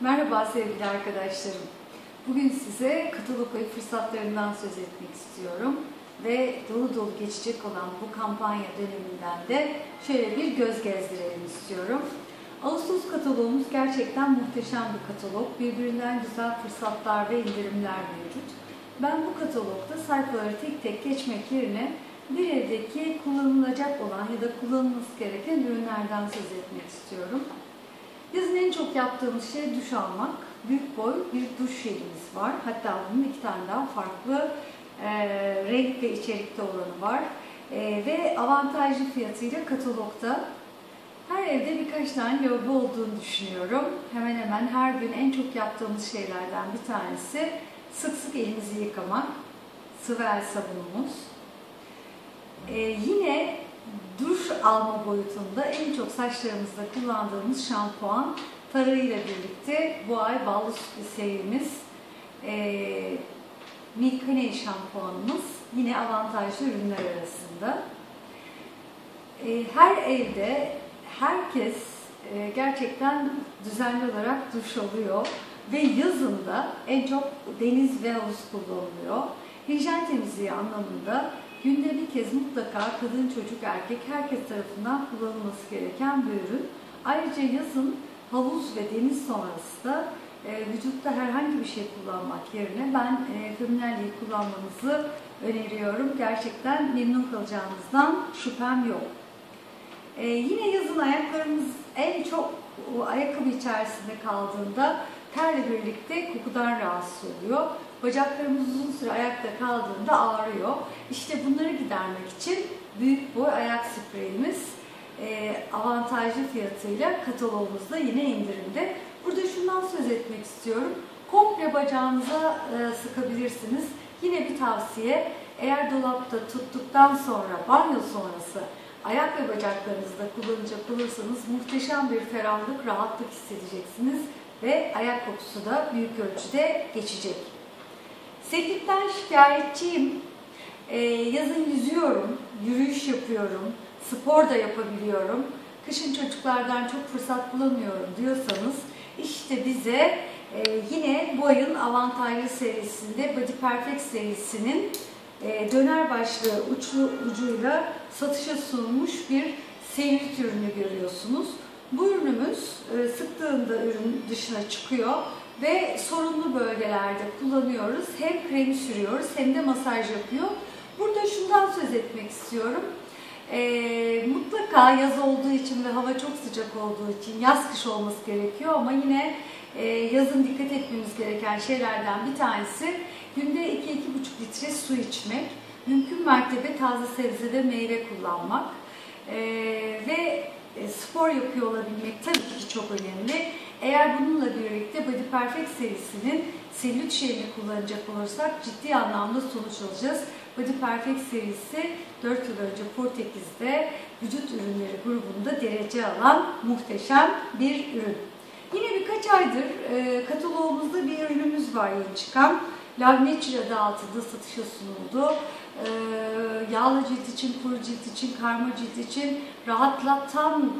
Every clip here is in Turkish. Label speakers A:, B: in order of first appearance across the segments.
A: Merhaba sevgili arkadaşlarım. Bugün size katalog ayı fırsatlarından söz etmek istiyorum. Ve dolu dolu geçecek olan bu kampanya döneminden de şöyle bir göz gezdirelim istiyorum. Ağustos kataloğumuz gerçekten muhteşem bir katalog. Birbirinden güzel fırsatlar ve indirimler mevcut. Ben bu katalogda sayfaları tek tek geçmek yerine bir evdeki kullanılacak olan ya da kullanılması gereken ürünlerden söz etmek istiyorum. Yazın en çok yaptığımız şey duş almak. Büyük boy bir duş jelimiz var. Hatta bunun iki tane daha farklı e, renk ve içerikte olanı var. E, ve avantajlı fiyatıyla katalogda. Her evde birkaç tane lavabo olduğunu düşünüyorum. Hemen hemen her gün en çok yaptığımız şeylerden bir tanesi sık sık elimizi yıkamak. Sıvı el sabunumuz. E, yine duş alma boyutunda en çok saçlarımızda kullandığımız şampuan tarağıyla birlikte bu ay ballı sütlü serimiz e, Milk Honey şampuanımız yine avantajlı ürünler arasında. E, her evde herkes e, gerçekten düzenli olarak duş alıyor ve yazında en çok deniz ve havuz kullanılıyor. Hijyen temizliği anlamında Günde bir kez mutlaka kadın, çocuk, erkek herkes tarafından kullanılması gereken bir ürün. Ayrıca yazın havuz ve deniz sonrası da e, vücutta herhangi bir şey kullanmak yerine ben e, Feminelli'yi kullanmanızı öneriyorum. Gerçekten memnun kalacağınızdan şüphem yok. E, yine yazın ayaklarımız en çok ayakkabı içerisinde kaldığında terle birlikte kokudan rahatsız oluyor. Bacaklarımız uzun süre ayakta kaldığında ağrıyor. İşte bunları gidermek için büyük boy ayak spreyimiz e, avantajlı fiyatıyla katalogumuzda yine indirimde. Burada şundan söz etmek istiyorum. Komple bacağınıza e, sıkabilirsiniz. Yine bir tavsiye eğer dolapta tuttuktan sonra banyo sonrası ayak ve bacaklarınızda kullanacak olursanız muhteşem bir ferahlık, rahatlık hissedeceksiniz ve ayak kokusu da büyük ölçüde geçecek. Seklikten şikayetçiyim. Ee, yazın yüzüyorum, yürüyüş yapıyorum, spor da yapabiliyorum. Kışın çocuklardan çok fırsat bulamıyorum diyorsanız işte bize e, yine bu ayın avantajlı serisinde Body Perfect serisinin e, döner başlığı uçlu ucuyla satışa sunulmuş bir selülit ürünü görüyorsunuz. Bu ürünümüz e, sıktığında ürün dışına çıkıyor ve sorunlu bölgelerde kullanıyoruz. Hem kremi sürüyoruz hem de masaj yapıyor. Burada şundan söz etmek istiyorum. E, mutlaka yaz olduğu için ve hava çok sıcak olduğu için yaz kış olması gerekiyor ama yine e, yazın dikkat etmemiz gereken şeylerden bir tanesi günde 2-2,5 litre su içmek, mümkün mertebe taze sebze ve meyve kullanmak e, ve e, spor yapıyor olabilmek tabii ki çok önemli. Eğer bununla birlikte Body Perfect serisinin selülit şeyini kullanacak olursak ciddi anlamda sonuç alacağız. Body Perfect serisi 4 yıl önce Portekiz'de vücut ürünleri grubunda derece alan muhteşem bir ürün. Yine birkaç aydır e, kataloğumuzda bir ürünümüz var yeni çıkan. Nature adı altında satışa sunuldu. E, yağlı cilt için, kuru cilt için, karma cilt için rahatlatan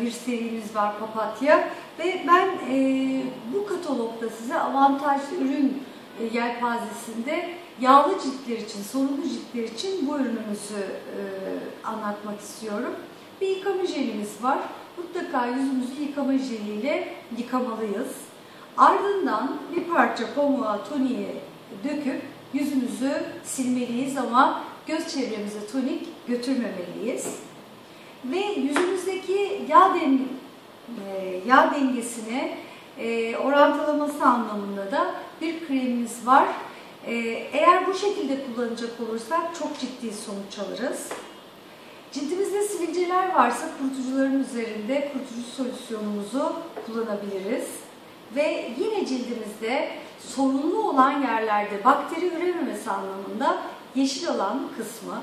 A: bir serimiz var papatya. Ve ben e, bu katalogda size avantajlı ürün e, yelpazesinde yağlı ciltler için, sorunlu ciltler için bu ürünümüzü e, anlatmak istiyorum. Bir yıkama jelimiz var. Mutlaka yüzümüzü yıkama jeliyle yıkamalıyız. Ardından bir parça pamuğa, toniğe döküp yüzümüzü silmeliyiz ama göz çevremize tonik götürmemeliyiz. Ve yüzümüzdeki yağ, den e, yağ dengesine e, orantılaması anlamında da bir kremimiz var. E, eğer bu şekilde kullanacak olursak çok ciddi sonuç alırız. Cildimizde sivilceler varsa kurutucuların üzerinde kurutucu solüsyonumuzu kullanabiliriz. Ve yine cildimizde sorunlu olan yerlerde bakteri ürememesi anlamında yeşil olan kısmı.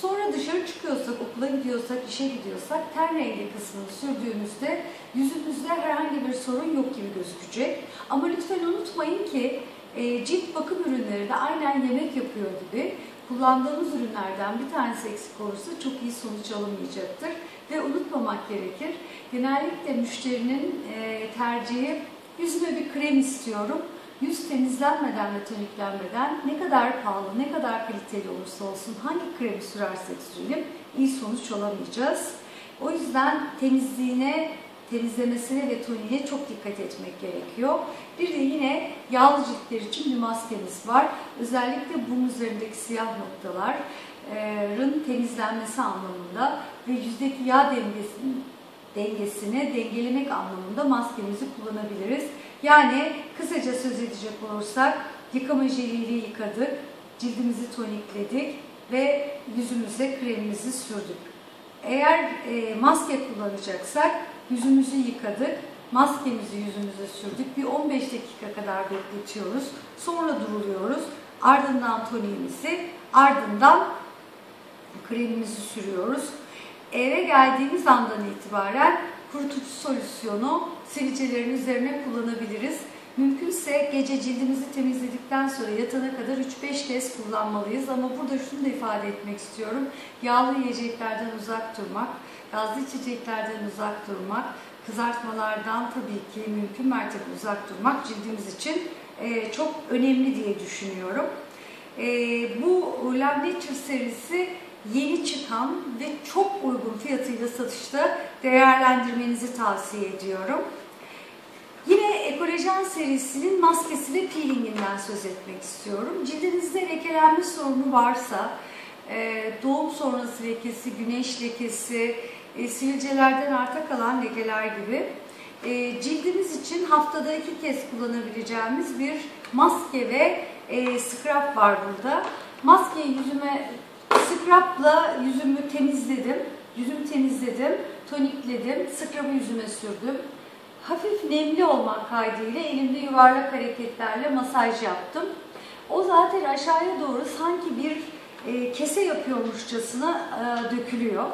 A: Sonra dışarı çıkıyorsak, okula gidiyorsak, işe gidiyorsak ten rengi kısmını sürdüğümüzde yüzümüzde herhangi bir sorun yok gibi gözükecek. Ama lütfen unutmayın ki e, cilt bakım ürünleri de aynen yemek yapıyor gibi kullandığımız ürünlerden bir tanesi eksik olursa çok iyi sonuç alınmayacaktır. Ve unutmamak gerekir. Genellikle müşterinin e, tercihi yüzüme bir krem istiyorum. Yüz temizlenmeden ve toniklenmeden ne kadar pahalı, ne kadar kaliteli olursa olsun hangi kremi sürersek sürelim iyi sonuç alamayacağız. O yüzden temizliğine, temizlemesine ve toniğe çok dikkat etmek gerekiyor. Bir de yine yağlı ciltler için bir maskemiz var. Özellikle bunun üzerindeki siyah noktaların temizlenmesi anlamında ve yüzdeki yağ dengesini, dengesini dengelemek anlamında maskemizi kullanabiliriz. Yani kısaca söz edecek olursak yıkama jeliyle yıkadık, cildimizi tonikledik ve yüzümüze kremimizi sürdük. Eğer e, maske kullanacaksak yüzümüzü yıkadık, maskemizi yüzümüze sürdük. Bir 15 dakika kadar bekletiyoruz. Sonra duruluyoruz. Ardından toniğimizi, ardından kremimizi sürüyoruz. Eve geldiğimiz andan itibaren kurutucu solüsyonu sivilcelerin üzerine kullanabiliriz. Mümkünse gece cildimizi temizledikten sonra yatana kadar 3-5 kez kullanmalıyız. Ama burada şunu da ifade etmek istiyorum. Yağlı yiyeceklerden uzak durmak, gazlı içeceklerden uzak durmak, kızartmalardan tabii ki mümkün mertebe uzak durmak cildimiz için e, çok önemli diye düşünüyorum. E, bu Nature serisi yeni çıkan ve çok uygun fiyatıyla satışta değerlendirmenizi tavsiye ediyorum. Yine Ekolojen serisinin maskesi ve peelinginden söz etmek istiyorum. Cildinizde lekelenme sorunu varsa, e, doğum sonrası lekesi, güneş lekesi, e, sivilcelerden arta kalan lekeler gibi e, cildimiz için haftada iki kez kullanabileceğimiz bir maske ve scrub var burada. Maskeyi yüzüme scrubla yüzümü temizledim. Yüzümü temizledim, tonikledim, scrub'ı yüzüme sürdüm hafif nemli olmak kaydıyla elimde yuvarlak hareketlerle masaj yaptım. O zaten aşağıya doğru sanki bir e, kese yapıyormuşçasına e, dökülüyor.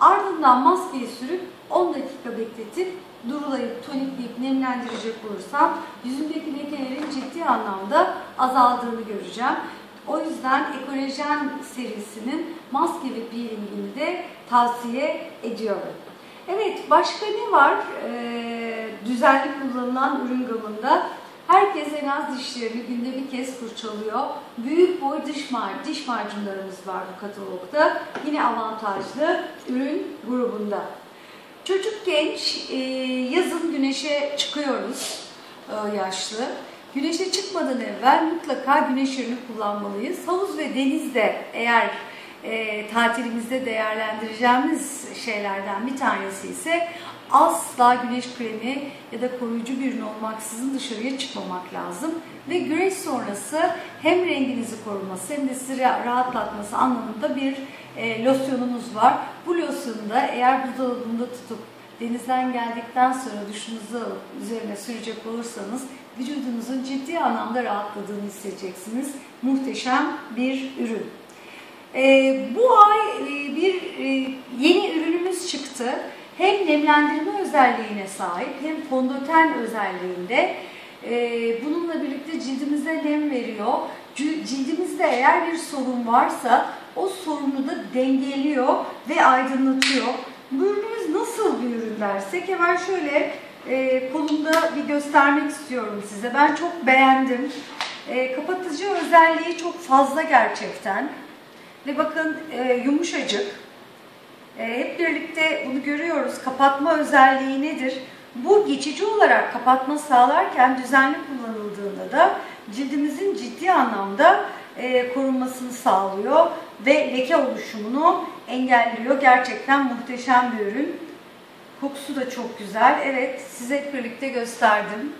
A: Ardından maskeyi sürüp 10 dakika bekletip durulayıp tonikleyip nemlendirecek olursam yüzümdeki lekelerin ciddi anlamda azaldığını göreceğim. O yüzden Ekolojen serisinin maske ve peelingini de tavsiye ediyorum. Evet, başka ne var ee, düzenli kullanılan ürün gamında? Herkes en az dişlerini günde bir kez fırçalıyor. Büyük boy diş, mar diş macunlarımız var bu katalogda. Yine avantajlı ürün grubunda. Çocuk genç, e, yazın güneşe çıkıyoruz e, yaşlı. Güneşe çıkmadan evvel mutlaka güneş ürünü kullanmalıyız. Havuz ve denizde eğer e, tatilimizde değerlendireceğimiz şeylerden bir tanesi ise asla güneş kremi ya da koruyucu bir ürün olmaksızın dışarıya çıkmamak lazım. Ve güneş sonrası hem renginizi koruması hem de sizi rahatlatması anlamında bir e, losyonumuz var. Bu losyonu da eğer buzdolabında tutup denizden geldikten sonra duşunuzu üzerine sürecek olursanız vücudunuzun ciddi anlamda rahatladığını hissedeceksiniz. Muhteşem bir ürün. E, bu ay e, bir e, yeni ürünümüz çıktı. Hem nemlendirme özelliğine sahip hem fondöten özelliğinde. E, bununla birlikte cildimize nem veriyor. Cildimizde eğer bir sorun varsa o sorunu da dengeliyor ve aydınlatıyor. Bu ürünümüz nasıl bir ürün dersek hemen şöyle e, kolumda bir göstermek istiyorum size. Ben çok beğendim. Kapatıcı özelliği çok fazla gerçekten. Ve bakın e, yumuşacık. E, hep birlikte bunu görüyoruz. Kapatma özelliği nedir? Bu geçici olarak kapatma sağlarken düzenli kullanıldığında da cildimizin ciddi anlamda e, korunmasını sağlıyor ve leke oluşumunu engelliyor. Gerçekten muhteşem bir ürün. Kokusu da çok güzel. Evet size birlikte gösterdim.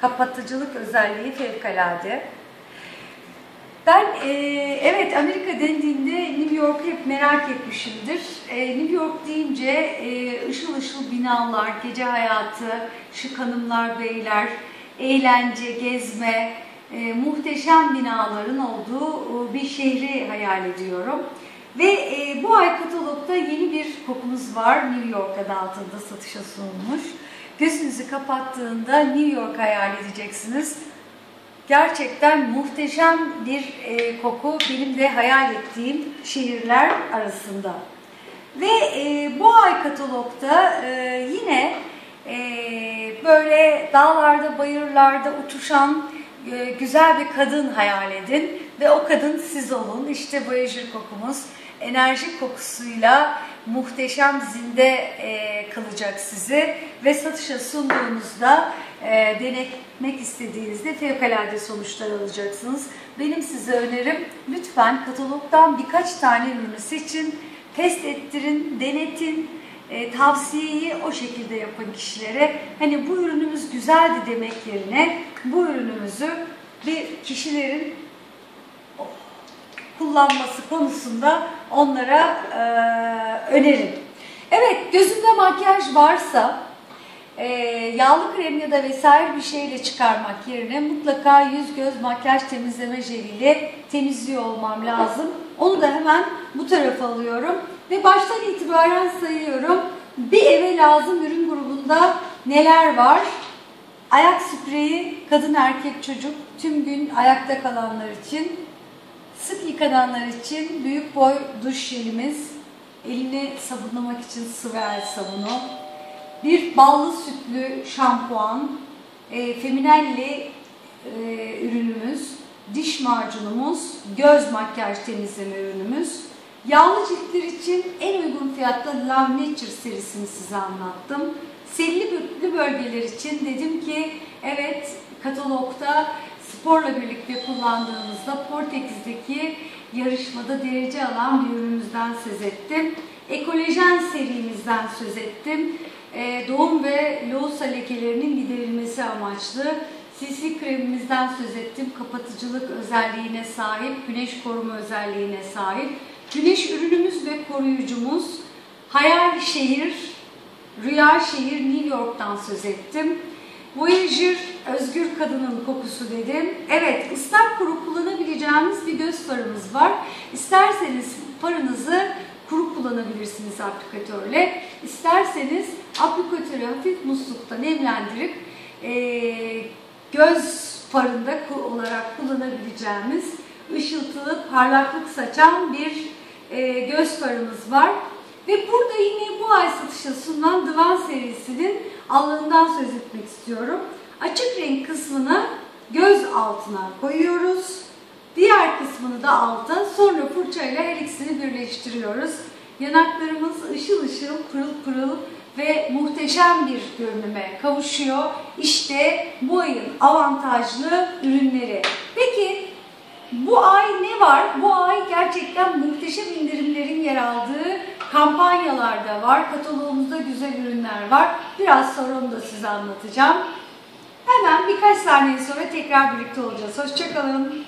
A: Kapatıcılık özelliği fevkalade. Ben e, evet Amerika dendiğinde New York'u hep merak etmişimdir. E, New York deyince e, ışıl ışıl binalar, gece hayatı, şık hanımlar, beyler, eğlence, gezme, e, muhteşem binaların olduğu bir şehri hayal ediyorum. Ve e, bu ay katalogda yeni bir kokumuz var. New York adı altında satışa sunulmuş. Gözünüzü kapattığında New York hayal edeceksiniz Gerçekten muhteşem bir e, koku benim de hayal ettiğim şehirler arasında. Ve e, bu ay katalogda e, yine e, böyle dağlarda, bayırlarda uçuşan e, güzel bir kadın hayal edin ve o kadın siz olun. İşte Voyager kokumuz enerji kokusuyla muhteşem zinde e, kalacak sizi ve satışa sunduğunuzda e, denetmek istediğinizde fevkalade sonuçlar alacaksınız. Benim size önerim lütfen katalogdan birkaç tane ürünü seçin, test ettirin, denetin, e, tavsiyeyi o şekilde yapın kişilere. Hani bu ürünümüz güzeldi demek yerine bu ürünümüzü bir kişilerin kullanması konusunda onlara e, önerin. Evet gözünde makyaj varsa e, yağlı krem ya da vesaire bir şeyle çıkarmak yerine mutlaka yüz göz makyaj temizleme jeliyle temizliyor olmam lazım. Onu da hemen bu tarafa alıyorum ve baştan itibaren sayıyorum. Bir eve lazım ürün grubunda neler var? Ayak spreyi kadın erkek çocuk tüm gün ayakta kalanlar için Sık yıkananlar için büyük boy duş jelimiz, elini sabunlamak için sıvı el sabunu, bir ballı sütlü şampuan, e, Feminelli e, ürünümüz, diş macunumuz, göz makyaj temizleme ürünümüz. Yağlı ciltler için en uygun fiyatta Love Nature serisini size anlattım. Selli bölgeler için dedim ki evet katalogda sporla birlikte kullandığımızda Portekiz'deki yarışmada derece alan bir ürünümüzden söz ettim. Ekolojen serimizden söz ettim. Ee, doğum ve loğusa lekelerinin giderilmesi amaçlı CC kremimizden söz ettim. Kapatıcılık özelliğine sahip, güneş koruma özelliğine sahip. Güneş ürünümüz ve koruyucumuz Hayal Şehir, Rüya Şehir New York'tan söz ettim. Voyager özgür kadının kokusu dedim. Evet ıslak kuru kullanabileceğimiz bir göz farımız var. İsterseniz farınızı kuru kullanabilirsiniz aplikatörle. İsterseniz aplikatörü hafif muslukta nemlendirip e, göz farında olarak kullanabileceğimiz ışıltılı parlaklık saçan bir e, göz farımız var. Ve burada yine bu ay satışa sunulan Divan serisinin allığından söz etmek istiyorum. Açık renk kısmını göz altına koyuyoruz. Diğer kısmını da alta sonra fırçayla her ikisini birleştiriyoruz. Yanaklarımız ışıl ışıl pırıl pırıl ve muhteşem bir görünüme kavuşuyor. İşte bu ayın avantajlı ürünleri. Peki bu ay ne var? Bu ay gerçekten muhteşem indirimlerin yer aldığı kampanyalar da var. Kataloğumuzda güzel ürünler var. Biraz sonra onu da size anlatacağım. Hemen birkaç saniye sonra tekrar birlikte olacağız. Hoşçakalın.